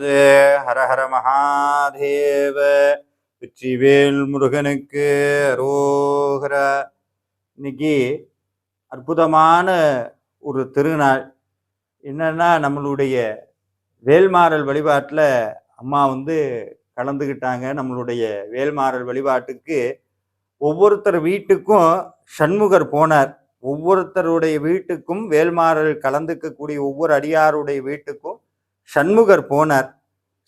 ஹர ஹர மகாதேவ. வெற்றிவேல் முருகனுக்கு அரோகர. இன்னைக்கு அற்புதமான ஒரு திருநாள். என்னன்னா நம்மளுடைய வேல்மாறல் வழிபாட்டில் அம்மா வந்து கலந்துக்கிட்டாங்க நம்மளுடைய வேல்மாறல் வழிபாட்டுக்கு ஒவ்வொருத்தர் வீட்டுக்கும் சண்முகர் போனார். ஒவ்வொருத்தருடைய வீட்டுக்கும் வேல்மாறல் கலந்துக்கக்கூடிய ஒவ்வொரு அடியாருடைய வீட்டுக்கும் சண்முகர் போனார்.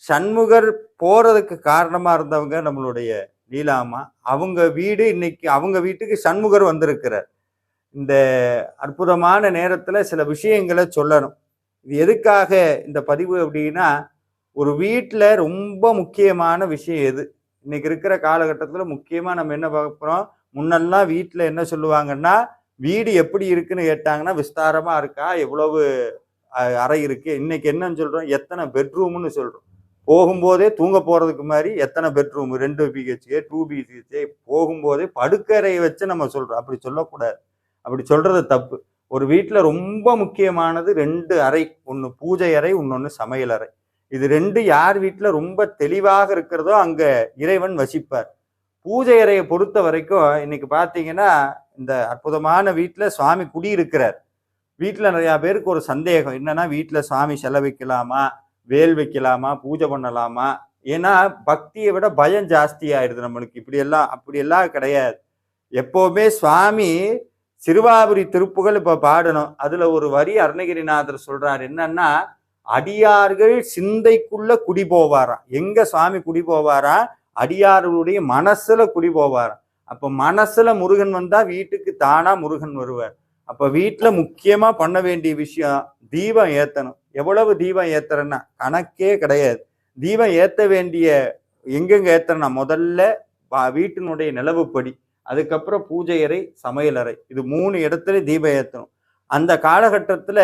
சண்முகர் போறதுக்கு காரணமா இருந்தவங்க நம்மளுடைய லீலாமா அவங்க வீடு இன்னைக்கு அவங்க வீட்டுக்கு சண்முகர் வந்திருக்கிறார். இந்த அற்புதமான நேரத்துல சில விஷயங்களை சொல்லணும். இது எதுக்காக இந்த பதிவு அப்படின்னா ஒரு வீட்டில் ரொம்ப முக்கியமான விஷயம் எது? இன்னைக்கு இருக்கிற காலகட்டத்தில் முக்கியமாக நம்ம என்ன பார்க்குறோம் முன்னெல்லாம் வீட்டில் என்ன சொல்லுவாங்கன்னா வீடு எப்படி இருக்குன்னு கேட்டாங்கன்னா விஸ்தாரமாக இருக்கா? எவ்வளவு அறை இருக்குது இன்னைக்கு என்னன்னு சொல்கிறோம் எத்தனை பெட்ரூம்னு சொல்கிறோம் போகும்போதே தூங்க போகிறதுக்கு மாதிரி எத்தனை பெட்ரூம்? ரெண்டு பிஹெச்கே டூ பிஹெச்கே போகும்போதே படுக்கறையை வச்சு நம்ம சொல்கிறோம் அப்படி சொல்லக்கூடாது. அப்படி சொல்கிறது தப்பு. ஒரு வீட்டில் ரொம்ப முக்கியமானது ரெண்டு அறை. ஒன்று பூஜை அறை இன்னொன்று சமையல் அறை. இது ரெண்டு யார் வீட்டில் ரொம்ப தெளிவாக இருக்கிறதோ அங்கே இறைவன் வசிப்பார். பூஜை அறையை பொறுத்த வரைக்கும் இன்னைக்கு பார்த்தீங்கன்னா இந்த அற்புதமான வீட்டில் சுவாமி குடியிருக்கிறார். வீட்டில் நிறையா பேருக்கு ஒரு சந்தேகம். என்னன்னா வீட்டில் சாமி செல வைக்கலாமா? வேல் வைக்கலாமா? பூஜை பண்ணலாமா? ஏன்னா பக்தியை விட பயம் ஜாஸ்தி ஆயிடுது நம்மளுக்கு. இப்படியெல்லாம் அப்படியெல்லாம் கிடையாது. எப்போவுமே சுவாமி சிறுவாபுரி திருப்புகள் இப்போ பாடணும். அதில் ஒரு வரி அருணகிரிநாதர் சொல்கிறார் என்னன்னா அடியார்கள் சிந்தைக்குள்ள குடி போவாராம். எங்க சுவாமி குடி போவாரா? அடியார்களுடைய மனசுல குடி போவாராம். அப்போ மனசுல முருகன் வந்தா வீட்டுக்கு தானா முருகன் வருவார். அப்ப வீட்டுல முக்கியமா பண்ண வேண்டிய விஷயம் தீபம் ஏத்தணும். எவ்வளவு தீபம் ஏத்துறேன்னா கணக்கே கிடையாது. தீபம் ஏத்த வேண்டிய எங்கெங்க ஏத்தனா முதல்ல வீட்டினுடைய நிலவுப்படி அதுக்கப்புறம் பூஜை அறை சமையல் அறை. இது மூணு இடத்துல தீபம் ஏத்தணும். அந்த காலகட்டத்துல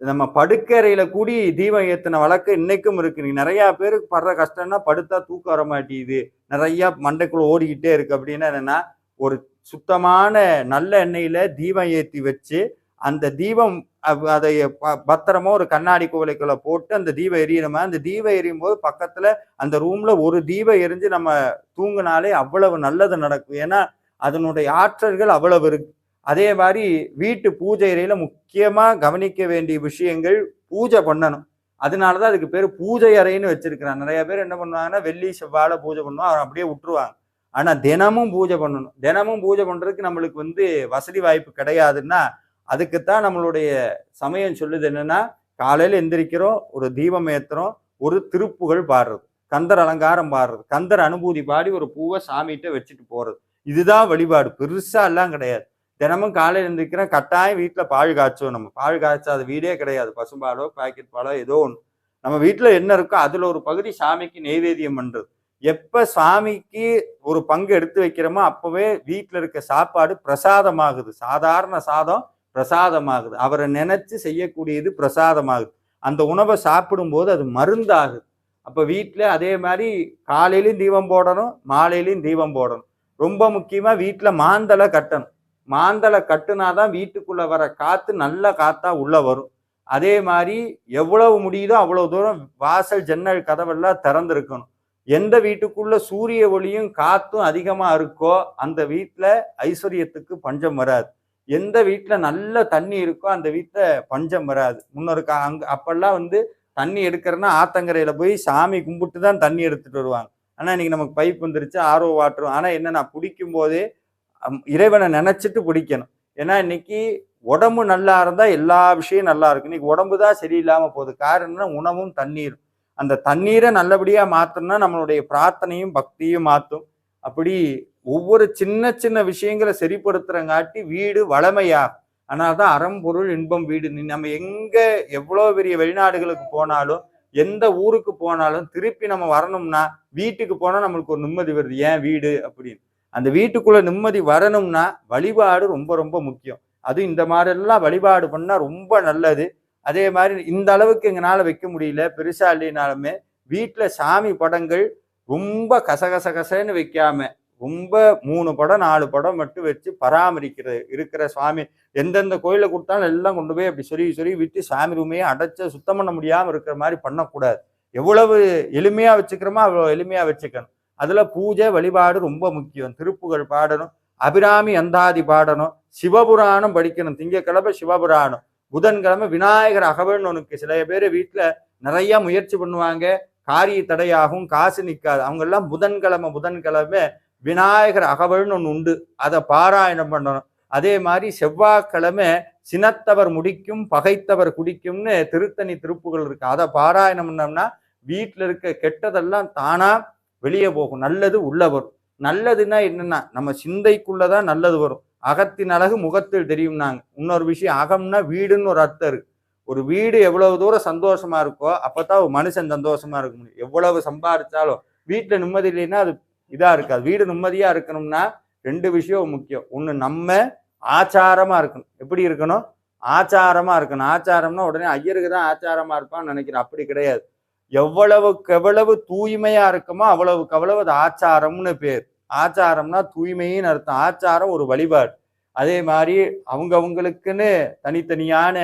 நம்ம படுக்கறையில கூடி தீபம் ஏத்தின வழக்கம் இன்னைக்கும் இருக்கு. நீ நிறைய பேருக்கு படுற கஷ்டம்னா படுத்தா தூக்கம் வர மாட்டேங்குது நிறைய மண்டைக்குள்ள ஓடிக்கிட்டே இருக்கு. அப்படின்னா என்னன்னா ஒரு சுத்தமான நல்ல எண்ணெயில தீபம் ஏற்றி வச்சு அந்த தீபம் அதை ப- பத்திரமா ஒரு கண்ணாடி குவளைக்குள்ள போட்டு அந்த தீபம் எரியணுமா அந்த தீபம் எரியும் போது பக்கத்துல அந்த ரூம்ல ஒரு தீபம் எரிஞ்சு நம்ம தூங்கினாலே அவ்வளவு நல்லது நடக்கும். ஏன்னா அதனுடைய ஆற்றல்கள் அவ்வளவு இருக்கு. அதே மாதிரி வீட்டு பூஜை அறையில முக்கியமா கவனிக்க வேண்டிய விஷயங்கள் பூஜை பண்ணணும். அதனாலதான் அதுக்கு பேர் பூஜை அறைன்னு வச்சிருக்கிறான் நிறைய பேர் என்ன பண்ணுவாங்கன்னா வெள்ளி செவ்வாழை பூஜை பண்ணுவாங்க. அவங்க அப்படியே விட்டுருவாங்க. ஆனால் தினமும் பூஜை பண்ணணும். தினமும் பூஜை பண்ணுறதுக்கு நம்மளுக்கு வந்து வசதி வாய்ப்பு கிடையாதுன்னா அதுக்குத்தான் நம்மளுடைய சமயம் சொல்லுது என்னன்னா காலையில் எந்திரிக்கிறோம் ஒரு தீபம் ஏத்துறோம் ஒரு திருப்புகள் பாடுறது கந்தர் அலங்காரம் பாடுறது கந்தர் அனுபூதி பாடி ஒரு பூவை சாமிகிட்ட வச்சுட்டு போகிறது இதுதான் வழிபாடு. பெருசாக எல்லாம் கிடையாது. தினமும் காலையில் எந்திரிக்கிறோம் கட்டாயம் வீட்டில் பால் காய்ச்சோம் நம்ம. பால் காய்ச்சாத வீடே கிடையாது. பசும்பாலோ பாக்கெட் பாலோ ஏதோ ஒன்று நம்ம வீட்டில் என்ன இருக்கோ அதில் ஒரு பகுதி சாமிக்கு நெய்வேதியம் பண்ணுறது எப்போ சாமிக்கு ஒரு பங்கு எடுத்து வைக்கிறோமோ அப்போவே வீட்டில் இருக்க சாப்பாடு பிரசாதமாகுது. சாதாரண சாதம் பிரசாதமாகுது. அவரை நினைச்சு செய்யக்கூடியது பிரசாதமாகுது. அந்த உணவை சாப்பிடும்போது அது மருந்தாகுது. அப்போ வீட்டில் அதே மாதிரி காலையிலையும் தீபம் போடணும் மாலையிலையும் தீபம் போடணும். ரொம்ப முக்கியமாக வீட்டில் மாந்தலை கட்டணும். மாந்தலை கட்டுனாதான் வீட்டுக்குள்ள வர காற்று நல்ல காத்தா உள்ள வரும். அதே மாதிரி எவ்வளவு முடியுதோ அவ்வளவு தூரம் வாசல் ஜன்னல் கதவெல்லாம் திறந்திருக்கணும். எந்த வீட்டுக்குள்ள சூரிய ஒளியும் காத்தும் அதிகமா இருக்கோ அந்த வீட்டுல ஐஸ்வர்யத்துக்கு பஞ்சம் வராது. எந்த வீட்டுல நல்ல தண்ணி இருக்கோ அந்த வீட்டுல பஞ்சம் வராது. முன்னொரு கா அங்க அப்பெல்லாம் வந்து தண்ணி எடுக்கிறன்னா ஆத்தங்கரையில போய் சாமி கும்பிட்டு தான் தண்ணி எடுத்துட்டு வருவாங்க. ஆனா இன்னைக்கு நமக்கு பைப் வந்துருச்சு ஆர்ஓ வாட்டர் ஆனா என்னன்னா பிடிக்கும் போதே இறைவனை நினைச்சிட்டு பிடிக்கணும் ஏன்னா இன்னைக்கு உடம்பு நல்லா இருந்தா எல்லா விஷயம் நல்லா இருக்கும். இன்னைக்கு உடம்பு தான் சரியில்லாம போகுது. காரணம்னா உணவும் தண்ணீரும். அந்த தண்ணீரை நல்லபடியா மாத்தணும்னா நம்மளுடைய பிரார்த்தனையும் பக்தியும் மாத்தும். அப்படி ஒவ்வொரு சின்ன சின்ன விஷயங்களை சரிப்படுத்துறங்காட்டி வீடு வளமையாகும். ஆனால் தான் அறம்பொருள் இன்பம் வீடு. நீ நம்ம எங்க எவ்வளோ பெரிய வெளிநாடுகளுக்கு போனாலும் எந்த ஊருக்கு போனாலும் திருப்பி நம்ம வரணும்னா வீட்டுக்கு போனால் நம்மளுக்கு ஒரு நிம்மதி வருது. ஏன் வீடு? அப்படின்னு. அந்த வீட்டுக்குள்ள நிம்மதி வரணும்னா வழிபாடு ரொம்ப ரொம்ப முக்கியம். அதுவும் இந்த மாதிரி எல்லாம் வழிபாடு பண்ணால் ரொம்ப நல்லது. அதே மாதிரி இந்த அளவுக்கு எங்களால் வைக்க முடியல பெருசா இல்லைனாலுமே வீட்டில் சாமி படங்கள் ரொம்ப கசகச கசன்னு வைக்காம ரொம்ப மூணு படம் நாலு படம் மட்டும் வச்சு பராமரிக்கிறது இருக்கிற சுவாமி எந்தெந்த கோயிலை கொடுத்தாலும் எல்லாம் கொண்டு போய் அப்படி சொல்லி சொல்லி விட்டு சாமி ரூமையே அடைச்ச சுத்தம் பண்ண முடியாமல் இருக்கிற மாதிரி பண்ணக்கூடாது. எவ்வளவு எளிமையாக வச்சுக்கிறோமோ அவ்வளோ எளிமையாக வச்சுக்கணும். அதில் பூஜை வழிபாடு ரொம்ப முக்கியம். திருப்புகழ் பாடணும் அபிராமி அந்தாதி பாடணும் சிவபுராணம் படிக்கணும் திங்கக்கிழமை சிவபுராணம். புதன்கிழமை விநாயகர் அகவல்னு சில பேர் வீட்டில் நிறைய முயற்சி பண்ணுவாங்க. காரிய தடையாகும் காசு நிற்காது அவங்க எல்லாம் புதன்கிழமை புதன்கிழமை விநாயகர் அகவல்னு ஒன்று உண்டு. அதை பாராயணம் பண்ணணும். அதே மாதிரி செவ்வாய்க்கிழமை சினத்தவர் முடிக்கும் பகைத்தவர் குடிக்கும்னு திருத்தணி திருப்புகள் இருக்கு. அதை பாராயணம் பண்ணோம்னா வீட்டில் இருக்க கெட்டதெல்லாம் தானா வெளியே போகும். நல்லது உள்ள வரும். நல்லதுன்னா என்னன்னா நம்ம சிந்தைக்குள்ளதான் நல்லது வரும். அகத்தின் அழகு முகத்தில் தெரியும்னாங்க இன்னொரு விஷயம் அகம்னா வீடுன்னு ஒரு அர்த்தம் இருக்கு. ஒரு வீடு எவ்வளவு தூரம் சந்தோஷமா இருக்கோ அப்பதான் ஒரு மனுஷன் சந்தோஷமா இருக்க முடியும். எவ்வளவு சம்பாதிச்சாலும் வீட்டுல நிம்மதி இல்லைன்னா அது இதா இருக்காது. வீடு நிம்மதியா இருக்கணும்னா ரெண்டு விஷயம் முக்கியம். ஒண்ணு நம்ம ஆச்சாரமா இருக்கணும். எப்படி இருக்கணும்? ஆச்சாரமா இருக்கணும். ஆச்சாரம்னா உடனே ஐயருக்கு தான் ஆச்சாரமா இருப்பான்னு நினைக்கிறேன். அப்படி கிடையாது. எவ்வளவுக்கு எவ்வளவு தூய்மையா இருக்குமோ அவ்வளவுக்கு அவ்வளவு அது ஆச்சாரம்னு பேர். ஆச்சாரம்னா தூய்மையின் அர்த்தம். ஆச்சாரம் ஒரு வழிபாடு. அதே மாதிரி அவங்கவுங்களுக்குன்னு தனித்தனியான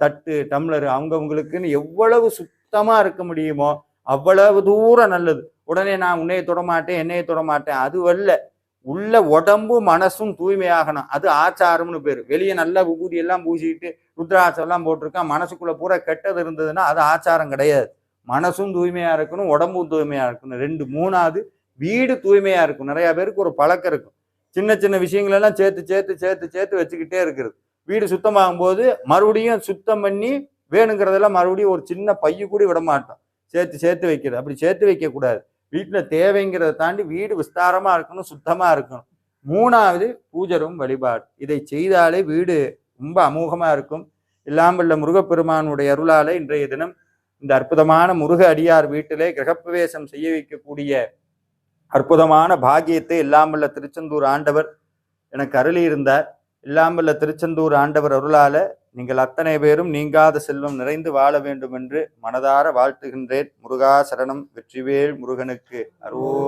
தட்டு டம்ளர் அவங்கவுங்களுக்குன்னு எவ்வளவு சுத்தமா இருக்க முடியுமோ அவ்வளவு தூரம் நல்லது. உடனே நான் உன்னைய தொடமாட்டேன் என்னையை தொடமாட்டேன். அது அல்ல உள்ள உடம்பும் மனசும் தூய்மையாகணும். அது ஆச்சாரம்னு பேர். வெளியே நல்லா விபூதி எல்லாம் பூசிக்கிட்டு ருத்ராட்சம் எல்லாம் போட்டிருக்கான். மனசுக்குள்ள பூரா கெட்டது இருந்ததுன்னா அது ஆச்சாரம் கிடையாது. மனசும் தூய்மையா இருக்கணும் உடம்பும் தூய்மையா இருக்கணும். ரெண்டு மூணாவது வீடு தூய்மையா இருக்கும். நிறைய பேருக்கு ஒரு பழக்கம் இருக்கும். சின்ன சின்ன விஷயங்கள் எல்லாம் சேர்த்து சேர்த்து சேர்த்து சேர்த்து வச்சுக்கிட்டே இருக்கிறது. வீடு சுத்தமாகும் போது மறுபடியும் சுத்தம் பண்ணி வேணுங்கிறதெல்லாம் மறுபடியும் ஒரு சின்ன பைய கூட விட மாட்டோம். சேர்த்து சேர்த்து வைக்கிறது. அப்படி சேர்த்து வைக்க கூடாது வீட்டுல தேவைங்கிறத தாண்டி வீடு விஸ்தாரமா இருக்கணும் சுத்தமா இருக்கணும். மூணாவது பூஜரும் வழிபாடு. இதை செய்தாலே வீடு ரொம்ப அமோகமா இருக்கும். இல்லாமல் முருகப்பெருமானுடைய அருளாலே இன்றைய தினம் இந்த அற்புதமான முருக அடியார் வீட்டிலே கிரகப்பிரவேசம் செய்ய வைக்கக்கூடிய அற்புதமான பாகியத்தை இல்லாமல்ல திருச்செந்தூர் ஆண்டவர் எனக்கு அருளி இருந்தார் இல்லாமல்ல திருச்செந்தூர் ஆண்டவர் அருளால நீங்கள் அத்தனை பேரும் நீங்காத செல்வம் நிறைந்து வாழ வேண்டும் என்று மனதார வாழ்த்துகின்றேன். முருகா சரணம் வெற்றிவேல் முருகனுக்கு அருள்.